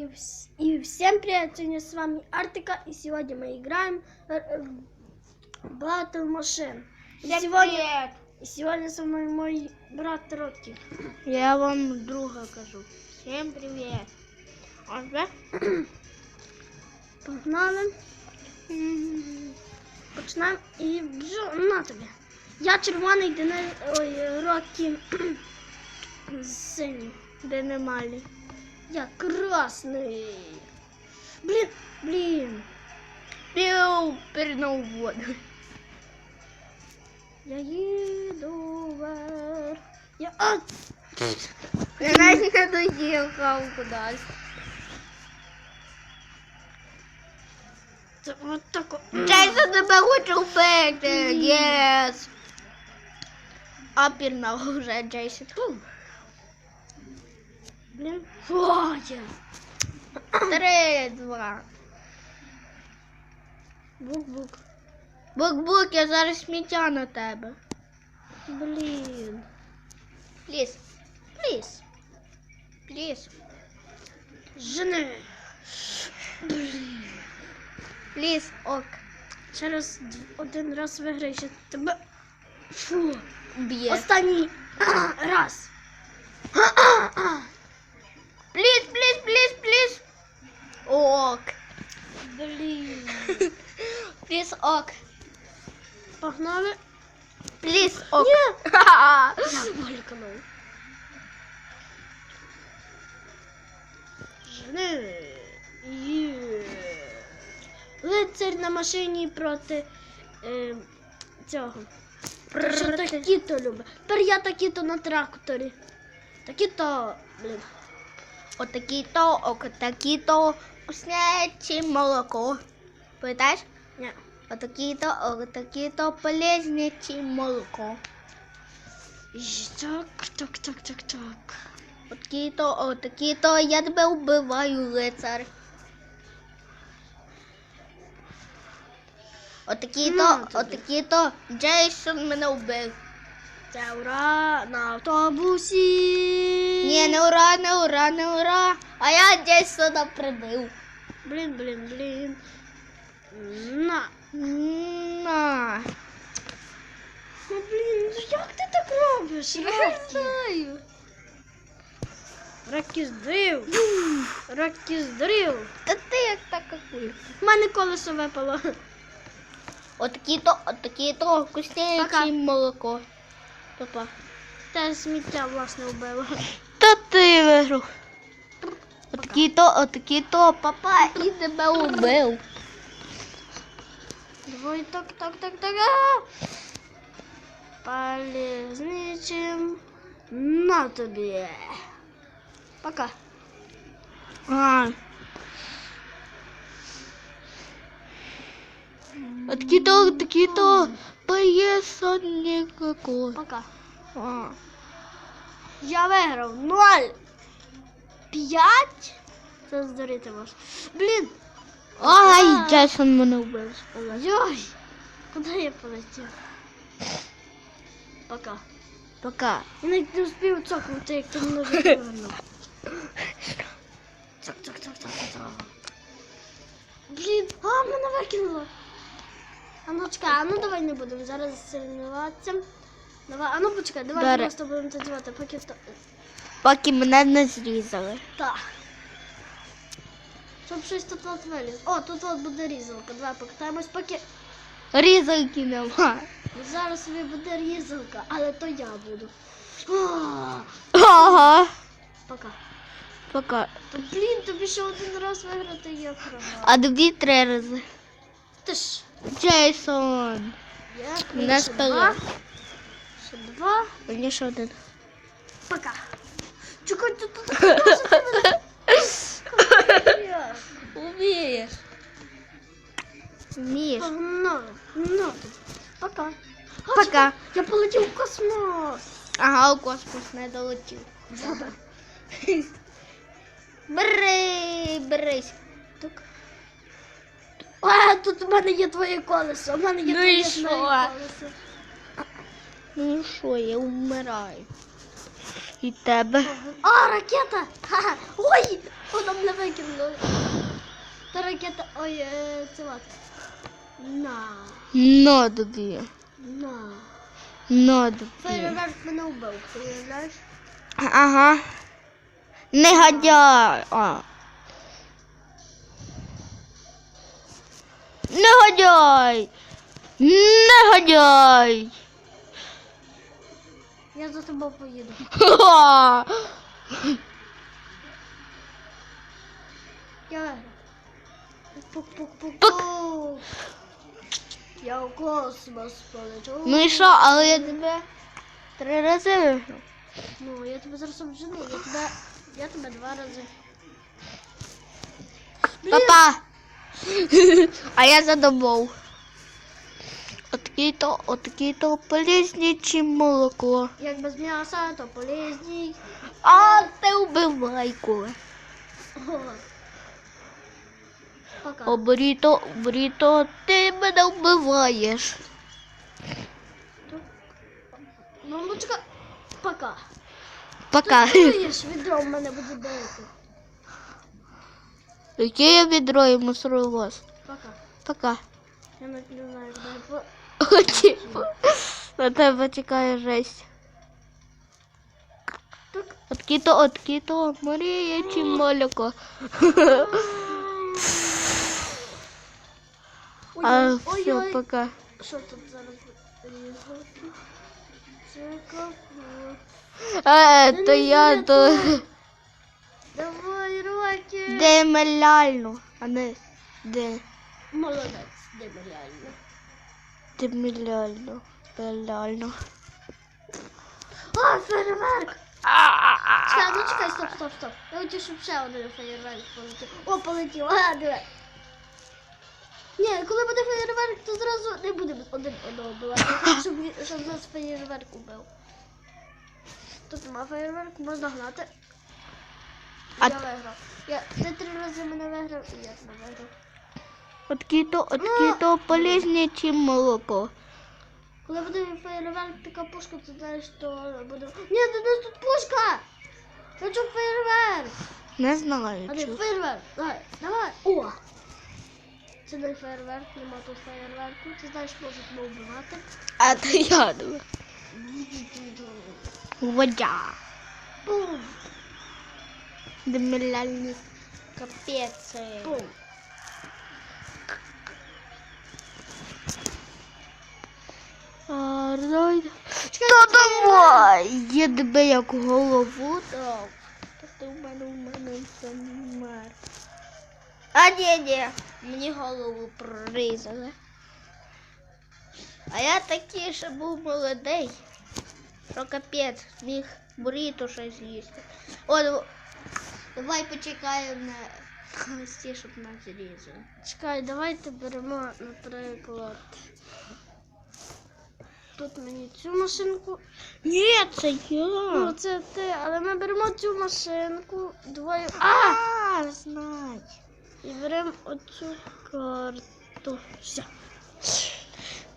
И, вс- и всем привет, сегодня с вами Артика, и сегодня мы играем э, э, в Battle Machine. И сегодня, и сегодня со мной мой брат Рокки. Я вам друга кажу. Всім привіт. Отже, Погнали. М, Починаємо і вже на тобі. Я червоний, Денис, ой, Роккі синій. де немалі. Я красний. Блін, блін. Пів пірнув в воду. Я їду вверх. Я... А! Я навіть не доїхав кудись. Це от тако. Джейсон тебе хоче вбити. Єс. А пірнав вже Джейсон. Блін. Є. Три, два. Бук-бук. Бук-бук, я зараз сміття на тебе. Блін. Пліс. Пліс. Пліс. Жени. Блін. Пліс, ок. Через один раз виграю ще тебе. Фу. Б'є. Останній раз. Ок. Блін. Пліс, ок. Погнали. Пліс, ок. Виліканув. Жени. Лицар на машині проти е, цього. Що такі-то любить. Тепер я такі-то на тракторі. Такі-то, блін. Отакі-то, отакі-то, вкусняче молоко. Пам'ятаєш? Ні. Отакі-то, отакі-то, полезняче молоко. І Так, так, так, так, так. Отакі-то, отакі-то, я тебе вбиваю, лицар. Отакі-то, Ну, тобі. отакі-то, Джейсон мене вбив. Це ура на автобусі. Ні, не ура, не ура, не ура. А я Джейсона прибив. Блін, блін, блін. На. На. Ну блін, ну як ти так робиш? Знаю. Ракі здрив. Та ти як така кулька. У мене колесо випало. Отакі-то, отакі-то, Пока. молоко. Папа. Те сміття, власне, вбило. Та ти виграв. Отакі-то, отакі-то, папа і тебе убив. Давай так, так, так, так. а! Полезничим. На тобі. Пока. А. Отакі-то, отакі-то, поєса никакой. Пока. А. Я виграв. Ноль. П'ять. Це здуріти можна. Блін. Ай, Джейсон мене вбив. Йой. Куди я полетів? Пока. Пока. Я навіть не успів цокнути, як ти мене вже повернув. Цок, цок, цок, цок, цок. Блін, а, мене викинуло. А ну чекай, а ну давай не будемо зараз соревнуватися. Давай, а ну почекай, давай Добре. просто будемо танцювати, поки то. Поки мене не зрізали. Так. Щоб щось тут от виліз. О, тут от буде різалка. Давай покатаємось, поки. Різалки нема. Зараз собі буде різалка, але то я буду. Ага. Пока. Пока. Та, Блін, тобі ще один раз виграти є програма. А тобі три рази. Ти ж. Джейсон. Я Не ще спалив. Ще два. Мені ще один. Пока. Чекай, тут ти Умієш. Вмієш. Ну, пока. Пока. Я полетів в космос. Ага, у космос не долетів. Бери, берись. Так. А, тут у мене є твоє колесо. У мене є Ну твоє і що? колесо. Ну що, я вмираю. І тебе. А, ракета! Ха-ха. Ой! Вона мене викинули. Та ракета. Ой, е, це лад. На. На тобі. На. На тобі. Фейерверк мене вбив, ти уявляєш? Ага. Негодяй. А. Негодяй. Негодяй. Я за тобою поїду. Я. Пук-пук-пук-пук. Я у космос полечу. Ну і що, але я тебе три рази виграв. Ну, я тебе зараз обжену. Я тебе, я тебе два рази. Папа. А я за тобою. Отакі-то, отакі-то полізнічі молоко. Як без м'яса, то полезні. А ти вбивай коли. Пока. Обріто, обріто, ти мене вбиваєш. Мамочка, пока. Пока. Ти чуєш, відро в мене буде бити. Яке я відро і мусоровоз? Пока. Пока. Я не знаю, Хоті. На тебе чекає жесть. Откіто, откіто, Марія чи молоко. А все, пока. Що тут зараз капот. Е, то я то. Давай, руки. Демеляльно. А не де? Молодець, де ми реально. Меляльно. А, фейерверк! Чекай, ну чекай, стоп, стоп, стоп. Я хочу, щоб ще один фейерверк полетів. О, полетів, а, диви. Ні, коли буде фейерверк, то зразу не будемо один одного вбивати. Я хочу, щоб, щоб нас фейерверк убив. Тут нема фейерверку, можна гнати. А- Я виграв. Я, ти три рази мене виграв і я тебе виграв. Откіто, откіто, полезні чи молоко. Коли буде фейерверк, така пушка, то знаєш, то буде. Ні, тут нас тут пушка! Хочу фейерверк! Не знаю. А де фейерверк? Давай, давай. О! Це не фейерверк, нема тут фейерверку. Ти знаєш, можуть мене вбивати. А то я думаю. Водя. Бум! Де меляльні. Капець. Бум! А, давай. Чекай, Та давай! Я тебе як голову дав. Та ти в мене в мене замер. А ні, ні, мені голову прорізали. А я такий ще був молодий, що капець, міг буріто щось з'їсти. О, давай почекаємо на гості, щоб нас зрізали. Чекай, давайте беремо, наприклад. Тут мені цю машинку. Ні, це Ну, це ти, але ми беремо цю машинку, двоє. А! А, знай. І беремо оцю карту. Все.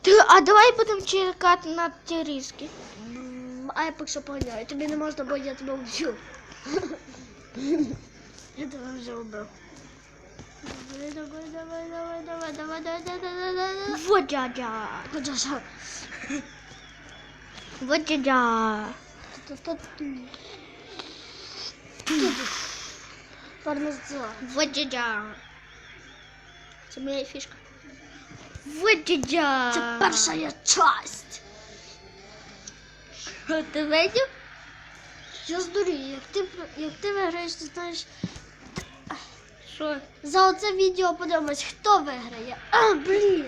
Ти, а давай будемо чекати на ті різки. А я поки що поганяю. Тобі не можна, бо я тебе вб'ю. Я тебе вже вбив. Давай, давай, давай, давай, давай, давай, давай, давай, давай, давай. Водядя. Хоча що? Водядя. Ту-ту-ту. Тут. Пармезон. Водядя. Це моя фішка. Водядя. Це перша є часть. Ти видів? Я здурію, як ти, як ти виграєш, ти знаєш, Що? за оце відео подивимось, хто виграє. А, блін.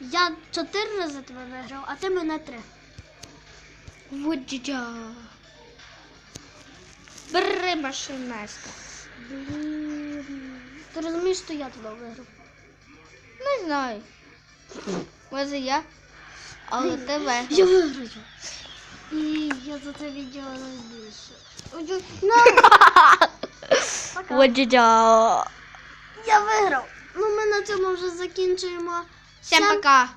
Я чотири рази тебе виграв, а ти мене три. Водядя. Бери машинеска. Блін. Ти розумієш, що я тебе виграв? Не знаю. Може я? Але виграв. Я виграю. І я за це відео найбільше. Ой, Ну, пока. Я виграв. Ну, ми на цьому вже закінчуємо. Всім пока.